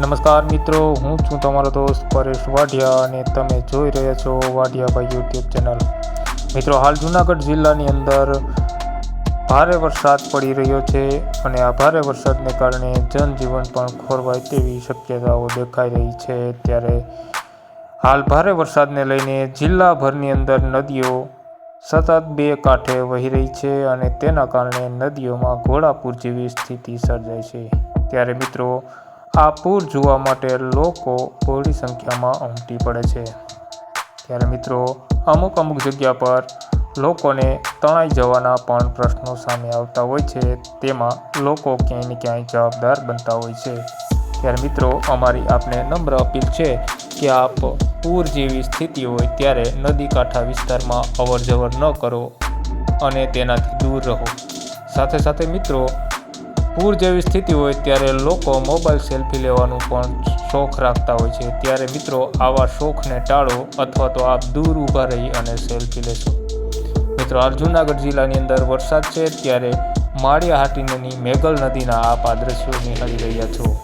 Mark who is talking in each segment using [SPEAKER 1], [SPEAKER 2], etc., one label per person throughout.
[SPEAKER 1] નમસ્કાર મિત્રો, હું છું તમારો દોસ્ત પરેશ વાઢિયા અને તમે જોઈ રહ્યા છો વાઢિયાભાઈ યુટ્યુબ ચેનલ. મિત્રો, હાલ જૂનાગઢ જિલ્લાની અંદર ભારે વરસાદ પડી રહ્યો છે અને આ ભારે વરસાદને કારણે જનજીવન પણ ખોરવાય તેવી શક્યતાઓ દેખાઈ રહી છે. ત્યારે હાલ ભારે વરસાદને લઈને જિલ્લાભરની અંદર નદીઓ સતત બે કાંઠે વહી રહી છે અને તેના કારણે નદીઓમાં ઘોડાપૂર જેવી સ્થિતિ સર્જાય છે. ત્યારે મિત્રો આ પૂર જોવા માટે લોકો બહોળી સંખ્યામાં ઉમટી પડે છે. ત્યારે મિત્રો, અમુક અમુક જગ્યા પર લોકોને તણાઈ જવાના પણ પ્રશ્નો સામે આવતા હોય છે. તેમાં લોકો ક્યાંય ને ક્યાંય જવાબદાર બનતા હોય છે. ત્યારે મિત્રો, અમારી આપને નમ્ર અપીલ છે કે આપ પૂર જેવી સ્થિતિ હોય ત્યારે નદી કાંઠા વિસ્તારમાં અવર જવર ન કરો અને તેનાથી દૂર રહો. સાથે સાથે મિત્રો પૂર જેવી સ્થિતિ હોય ત્યારે લોકો મોબાઈલ સેલ્ફી લેવાનું પણ શોખ રાખતા હોય છે. ત્યારે મિત્રો આવા શોખને ટાળો અથવા તો આપ દૂર ઊભા રહી અને સેલ્ફી લેશો. મિત્રો, હાલ જૂનાગઢ જિલ્લાની અંદર વરસાદ છે ત્યારે માળિયા હાટીની મેઘલ નદીના આપ આ દ્રશ્યો નિહાળી રહ્યા છો.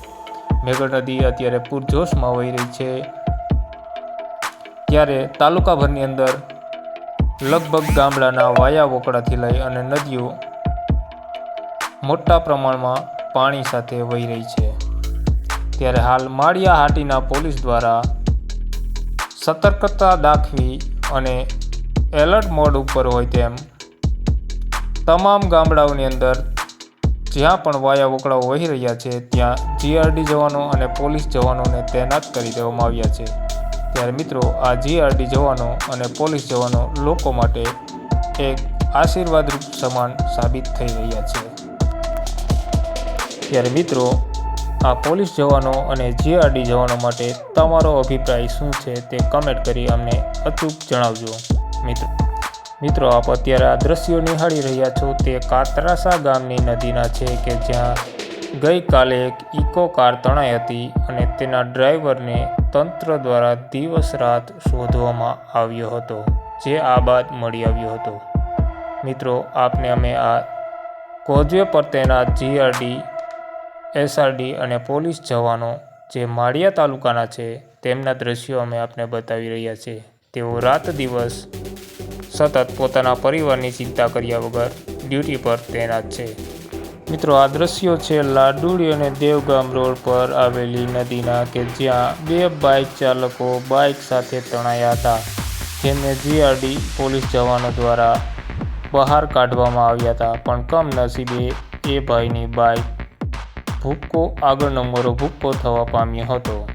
[SPEAKER 1] મેઘલ નદી અત્યારે પૂરજોશમાં વહી રહી છે. ત્યારે તાલુકાભરની અંદર લગભગ ગામડાના વાયા વોકડાથી લઈ અને નદીઓ મોટા પ્રમાણમાં પાણી સાથે વહી રહી છે. ત્યારે હાલ માળિયા હાટીના પોલીસ દ્વારા સતર્કતા દાખવી અને એલર્ટ મોડ ઉપર હોય તેમ તમામ ગામડાઓની અંદર જ્યાં પણ વાયા વોકળાઓ વહી રહ્યા છે, ત્યાં જીઆરડી જવાનો અને પોલીસ જવાનોને તૈનાત કરી દેવામાં આવ્યા છે. ત્યારે મિત્રો, આ જીઆરડી જવાનો અને પોલીસ જવાનો લોકો માટે એક આશીર્વાદરૂપ સમાન સાબિત થઈ રહ્યા છે. ત્યારે મિત્રો, આ પોલીસ જવાનો અને જીઆરડી જવાનો માટે તમારો અભિપ્રાય શું છે તે કમેન્ટ કરી અમને અચૂક જણાવજો. મિત્રો મિત્રો, આપ અત્યારે આ દ્રશ્યો નિહાળી રહ્યા છો તે કાતરાસા ગામની નદીના છે કે જ્યાં ગઈકાલે એક ઇકો કાર તણાઈ હતી અને તેના ડ્રાઈવરને તંત્ર દ્વારા દિવસ રાત શોધવામાં આવ્યો હતો, જે આ બાદ મળી આવ્યો હતો. મિત્રો, આપને અમે આ કોઝવે પર તેના જીઆરડી એસઆરડી અને પોલીસ જવાનો જે માળિયા તાલુકાના છે, તેમના દ્રશ્યો અમે આપને બતાવી રહ્યા છીએ તેઓ રાત દિવસ સતત પોતાના પરિવારની ચિંતા કર્યા વગર ડ્યુટી પર તૈનાત છે. મિત્રો, આ દ્રશ્યો છે લાડુડી અને દેવગામ રોડ પર આવેલી નદીના કે જ્યાં બે બાઇક ચાલકો બાઇક સાથે તણાયા હતા, જેમને જીઆરડી પોલીસ જવાનો દ્વારા બહાર કાઢવામાં આવ્યા હતા. પણ કમનસીબે એ ભાઈની બાઇક ભૂક્કો આગળનો મોરો ભૂક્કો થવા પામ્યો હતો.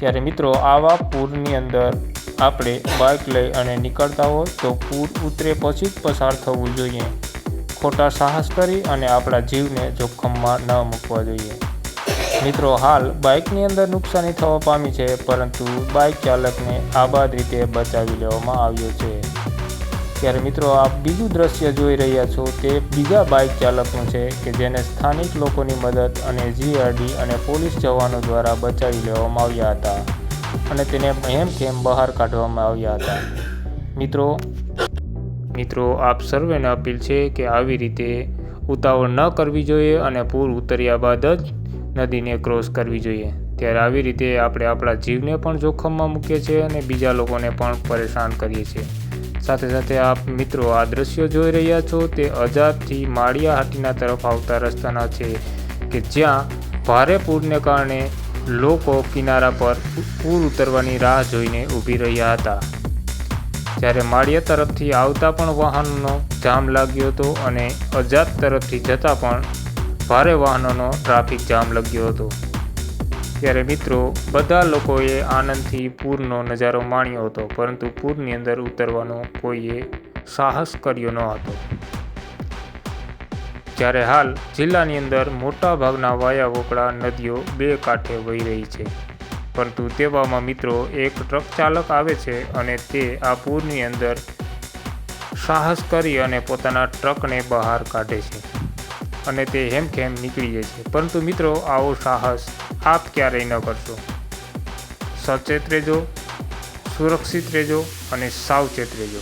[SPEAKER 1] ત્યારે મિત્રો, આવા પૂરની અંદર આપણે બાઇક લઈ અને નીકળતા હોય તો પૂર ઉતરે પછી જ પસાર થવું જોઈએ. ખોટા સાહસ કરી અને આપણા જીવને જોખમમાં ન મૂકવા જોઈએ. મિત્રો, હાલ બાઇકની અંદર નુકસાની થવા પામી છે, પરંતુ બાઇક ચાલકને આબાદ રીતે બચાવી લેવામાં આવ્યો છે. ત્યારે મિત્રો આપ બીજું દ્રશ્ય જોઈ રહ્યા છો તે બીજા બાઇક ચાલકનું છે કે જેને સ્થાનિક લોકોની મદદ અને જીઆરડી અને પોલીસ જવાનો દ્વારા બચાવી લેવામાં આવ્યા હતા અને તેને હેમખેમ બહાર કાઢવામાં આવ્યા હતા. મિત્રો મિત્રો, આપ સર્વેને અપીલ છે કે આવી રીતે ઉતાવળ ન કરવી જોઈએ અને પૂર ઉતર્યા બાદ જ નદીને ક્રોસ કરવી જોઈએ. ત્યારે આવી રીતે આપણે આપણા જીવને પણ જોખમમાં મૂકીએ છીએ અને બીજા લોકોને પણ પરેશાન કરીએ છીએ. સાથે સાથે આપ મિત્રો આ દ્રશ્યો જોઈ રહ્યા છો તે અજાદથી માળિયા હાટીના તરફ આવતા રસ્તાના છે કે જ્યાં ભારે પૂરને કારણે લોકો કિનારા પર પૂર ઉતરવાની રાહ જોઈને ઊભી રહ્યા હતા. જ્યારે માળિયા તરફથી આવતા પણ વાહનોનો જામ લાગ્યો હતો અને અજાત તરફથી જતા પણ ભારે વાહનોનો ટ્રાફિક જામ લાગ્યો હતો. ત્યારે મિત્રો, બધા લોકોએ આનંદથી પૂરનો નજારો માણ્યો હતો, પરંતુ પૂરની અંદર ઉતરવાનો કોઈએ સાહસ કર્યો ન હતો. જ્યારે હાલ જિલ્લાની અંદર મોટાભાગના વાયા વોકળા નદીઓ બે કાંઠે વહી રહી છે, પરંતુ તેવામાં મિત્રો એક ટ્રક ચાલક આવે છે અને તે આ પૂરની અંદર સાહસ કરી અને પોતાના ટ્રકને બહાર કાઢે છે. અને તે હેમખેમ નીકળી જાય છે. પરંતુ મિત્રો, આવો સાહસ આપ ક્યારેય ન કરશો. સચેત રહેજો, સુરક્ષિત રહેજો અને સાવચેત રહેજો.